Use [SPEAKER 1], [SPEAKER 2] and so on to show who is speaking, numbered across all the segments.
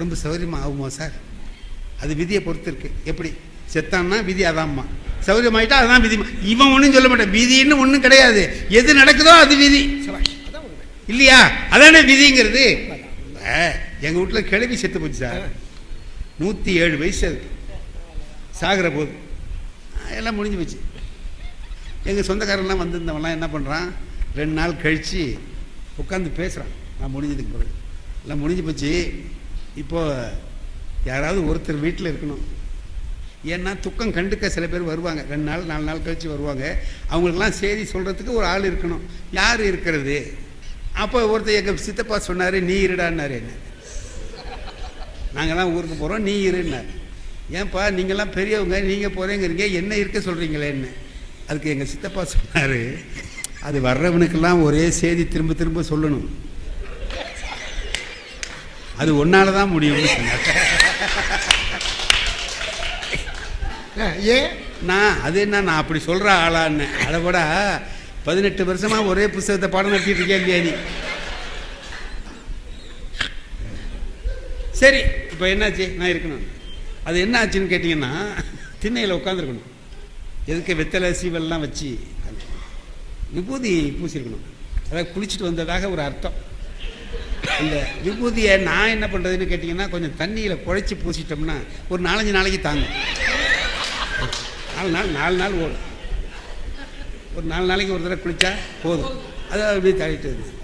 [SPEAKER 1] உடம்பு சௌகரியமா ஆகுமா சார்? அது விதியை பொறுத்து இருக்கு எப்படி? செத்தான்னா விதி அதாம்மா. சௌகரியமாயிட்டா அதான் விதி. இவன் ஒன்றும் சொல்ல மாட்டான். விதின்னு ஒன்றும் கிடையாது. எது நடக்குதோ அது விதி. இல்லையா? அதானே விதிங்கிறது. இப்ப எங்க வீட்டுல கிளவி செத்து போச்சு சார். நூத்தி ஏழு வயசு அது. சாகிற போது. எல்லாம் முடிஞ்சு போச்சு. எங்க சொந்தக்காரன்லாம் வந்திருந்தவன்லாம் என்ன பண்றான்? ரெண்டு நாள் கழிச்சு உட்காந்து பேசுறான். நான் முடிஞ்சதுக்கு பிறகு. எல்லாம் முடிஞ்சு போச்சு. இப்போ யாராவது ஒருத்தர் வீட்டில் இருக்கணும். ஏன்னா துக்கம் கண்டுக்க சில பேர் வருவாங்க. ரெண்டு நாள் நாலு நாள் கழித்து வருவாங்க. அவங்களுக்கெல்லாம் செய்தி சொல்கிறதுக்கு ஒரு ஆள் இருக்கணும். யார் இருக்கிறது? அப்போ ஒருத்தர் எங்கள் சித்தப்பா சொன்னார் நீ இருடான்னாரு என்ன? நாங்கள்லாம் ஊருக்கு போகிறோம் நீ இருன்னார். ஏன்பா நீங்கள்லாம் பெரியவங்க நீங்கள் போகிறேங்கிறீங்க என்ன இருக்க சொல்கிறீங்களேன்னு அதுக்கு எங்கள் சித்தப்பா சொன்னார் அது வர்றவனுக்கெல்லாம் ஒரே செய்தி திரும்ப திரும்ப சொல்லணும். அது ஒன்னால தான் முடியும்னு சொன்னார்.
[SPEAKER 2] ஏன்?
[SPEAKER 1] நான் அது என்ன நான் அப்படி சொல்ற ஆளான்னு. அதை விட பதினெட்டு வருஷமா ஒரே புஸ்தகத்தை பாடம் நடத்திட்டு இருக்கேன் நீ? சரி இப்போ என்னாச்சு? நான் இருக்கணும். அது என்ன ஆச்சுன்னு கேட்டிங்கன்னா திண்ணையில் உட்காந்துருக்கணும் எதுக்கு வெத்தலை சீவல்லாம் வச்சு. விபூதி பூசியிருக்கணும் அதாவது குளிச்சுட்டு வந்ததாக ஒரு அர்த்தம். அந்த விபூதியை நான் என்ன பண்ணுறதுன்னு கேட்டிங்கன்னா கொஞ்சம் தண்ணியில் குழைச்சி பூசிட்டோம்னா ஒரு நாலஞ்சு நாளைக்கு தாங்கும். நாலு நாள் நாலு நாள் ஓடும். ஒரு நாலு நாளைக்கு ஒரு தடவை குளிச்சா போதும். அது அப்படியே தள்ளிட்டு வருது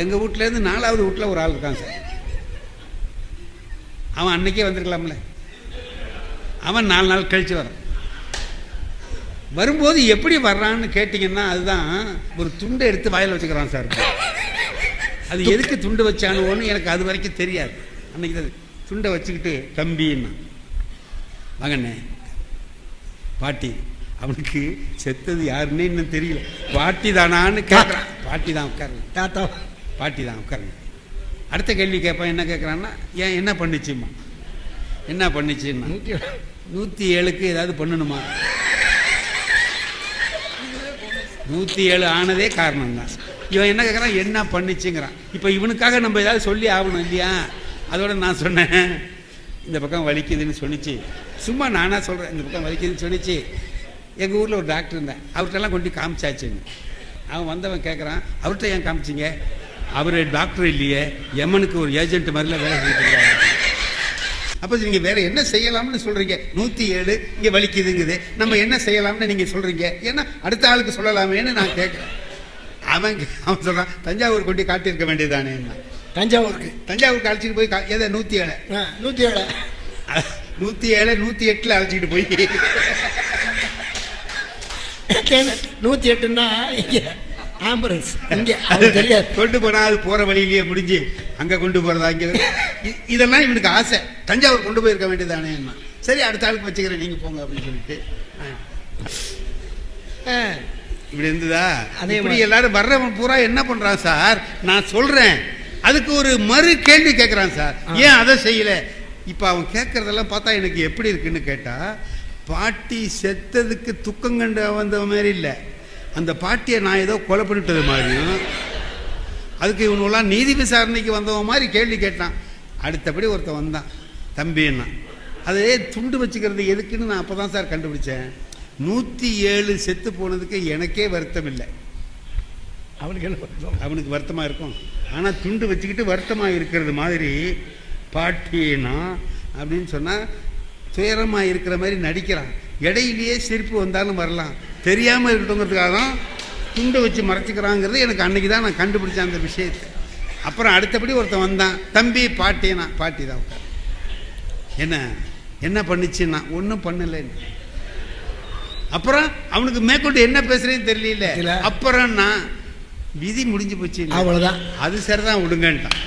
[SPEAKER 1] எங்கள் வீட்டிலேருந்து நாலாவது வீட்டில் ஒரு ஆள் இருக்கான் சார். அவன் அன்னைக்கே வந்திருக்கலாம்ல. அவன் நாலு நாள் கழிச்சு வரான். வரும்போது எப்படி வர்றான்னு கேட்டிங்கன்னா அதுதான் ஒரு துண்டை எடுத்து வாயில் வச்சுக்கிறான் சார். அது எதுக்கு துண்டு வச்சானுவோன்னு எனக்கு அது வரைக்கும் தெரியாது. அன்னைக்கு தான் துண்டை வச்சுக்கிட்டு தம்பின்னா. மகனே பாட்டி அவனுக்கு செத்தது யாருன்னே இன்னும் தெரியல. பாட்டி தானான்னு கேட்குறான் பாட்டி தான் உட்காருங்க.
[SPEAKER 2] தாத்தா.
[SPEAKER 1] பாட்டி தான் உட்காருங்க. அடுத்த கேள்வி கேட்பான் என்ன கேட்குறான்னா ஏன் என்ன பண்ணுச்சும்மா? என்ன பண்ணுச்சுன்னா
[SPEAKER 2] நூற்றி
[SPEAKER 1] நூற்றி ஏழுக்கு ஏதாவது பண்ணணுமா? நூற்றி ஏழு ஆனதே காரணம் தான் இவன் என்ன கேட்குறான் என்ன பண்ணுச்சுங்கிறான். இப்போ இவனுக்காக நம்ம ஏதாவது சொல்லி ஆகணும் இல்லையா? அதோட நான் சொன்னேன். இந்த பக்கம் வலிக்குதுன்னு சொன்னிச்சு. சும்மா நானாக சொல்கிறேன் இந்த பக்கம் வலிக்குதுன்னு சொன்னிச்சு. எங்கள் ஊரில் ஒரு டாக்டர் இருந்தேன். அவர்கிட்டலாம் கொண்டு காமிச்சாச்சுன்னு. அவன் வந்தவன் கேட்குறான் அவர்கிட்ட ஏன் காமிச்சிங்க? அவர் டாக்டர் இல்லையே. எம்மனுக்கு ஒரு ஏஜென்ட் மாதிரிலாம் வேலை செஞ்சுட்டு அப்போ நீங்கள் வேறு என்ன செய்யலாம்னு சொல்கிறீங்க நூற்றி ஏழு இங்கே வலிக்குதுங்குது. நம்ம என்ன செய்யலாம்னு நீங்கள் சொல்கிறீங்க ஏன்னா அடுத்த ஆளுக்கு சொல்லலாமேன்னு நான் கேட்குறேன் அவன் அவன் சொல்றான் தஞ்சாவூர் கொண்டு காட்டியிருக்க வேண்டியதானே
[SPEAKER 2] தஞ்சாவூருக்கு.
[SPEAKER 1] தஞ்சாவூருக்கு அழைச்சிட்டு போய் எதை நூற்றி ஏழு?
[SPEAKER 2] நூற்றி ஏழு.
[SPEAKER 1] நூற்றி ஏழு நூற்றி எட்டில் அழைச்சிட்டு போய்.
[SPEAKER 2] நூற்றி எட்டுன்னா இங்கே ஆம்புலன்ஸ். இங்கே அது தெரியாது.
[SPEAKER 1] கொண்டு போனா அது போற வழியிலேயே முடிஞ்சு அங்க கொண்டு போறதா இங்க. இதெல்லாம் இவனுக்கு ஆசை. தஞ்சாவூர் கொண்டு போயிருக்க வேண்டியதானே சரி அடுத்த ஆளுக்கு வச்சுக்கிறேன். நீங்க போங்க அப்படின்னு சொல்லிட்டு. ஆ, இப்படி இருந்ததா?
[SPEAKER 2] அதே
[SPEAKER 1] இப்படி
[SPEAKER 2] மாதிரி.
[SPEAKER 1] எல்லாரும் வர்றவன் பூரா என்ன பண்றான் சார்? நான் சொல்றேன். அதுக்கு ஒரு மறு கேள்வி கேட்கறான் சார். ஏன் அதை செய்யல? இப்ப அவன் கேட்கறதெல்லாம் பார்த்தா எனக்கு எப்படி இருக்குன்னு கேட்டா பாட்டி செத்ததுக்கு துக்கம் கண்டு வந்த மாதிரி இல்லை. அந்த பாட்டியை நான் ஏதோ கொலை பண்ணிட்டது மாதிரியும் அதுக்கு இவனுலாம் நீதி விசாரணைக்கு வந்தவன் மாதிரி கேள்வி கேட்டான். அடுத்தபடி ஒருத்தன் வந்தான். தம்பின்னா. அதே துண்டு வச்சுக்கிறது எதுக்குன்னு நான் அப்பதான் சார் கண்டுபிடிச்சேன். நூற்றி ஏழு செத்து போனதுக்கு எனக்கே வருத்தம் இல்லை.
[SPEAKER 2] அவனுக்கு என்ன
[SPEAKER 1] அவனுக்கு வருத்தமாக இருக்கும். ஆனால் துண்டு வச்சுக்கிட்டு வருத்தமாக இருக்கிறது மாதிரி பாட்டினா அப்படின்னு சொன்னால் துயரமாக இருக்கிற மாதிரி நடிக்கிறான். இடையிலேயே சிரிப்பு வந்தாலும் வரலாம். தெரியாமல் இருக்கட்டுங்கிறதுக்காக தான் துண்டை வச்சு மறைச்சிக்கிறாங்கிறது எனக்கு அன்னைக்கு தான் நான் கண்டுபிடிச்சேன் அந்த விஷயத்தை. அப்புறம் அடுத்தபடி ஒருத்தன் வந்தான். தம்பி பாட்டினா பாட்டி தான் உட்கார். என்ன? என்ன பண்ணுச்சுன்னா ஒன்றும் பண்ணலைன்னு. அப்புறம் அவனுக்கு மேற்கொண்டு என்ன பேசுறேன்னு தெரியல.
[SPEAKER 2] தெரியல.
[SPEAKER 1] அப்புறம் நான் விதி முடிஞ்சு போச்சு.
[SPEAKER 2] அவ்வளோதான்
[SPEAKER 1] அது சரிதான் விடுங்கன்ட்டான்.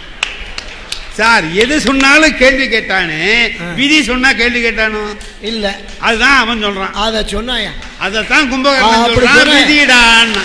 [SPEAKER 1] சார் எது சொன்னாலும் கேள்வி கேட்டானே. விதி சொன்னா கேள்வி கேட்டானோ?
[SPEAKER 2] இல்லை.
[SPEAKER 1] அதுதான் அவன் சொல்றான்.
[SPEAKER 2] அதை சொன்னாயா?
[SPEAKER 1] அதைத்தான்
[SPEAKER 2] சொன்னேன்.
[SPEAKER 1] விதிடான்னா.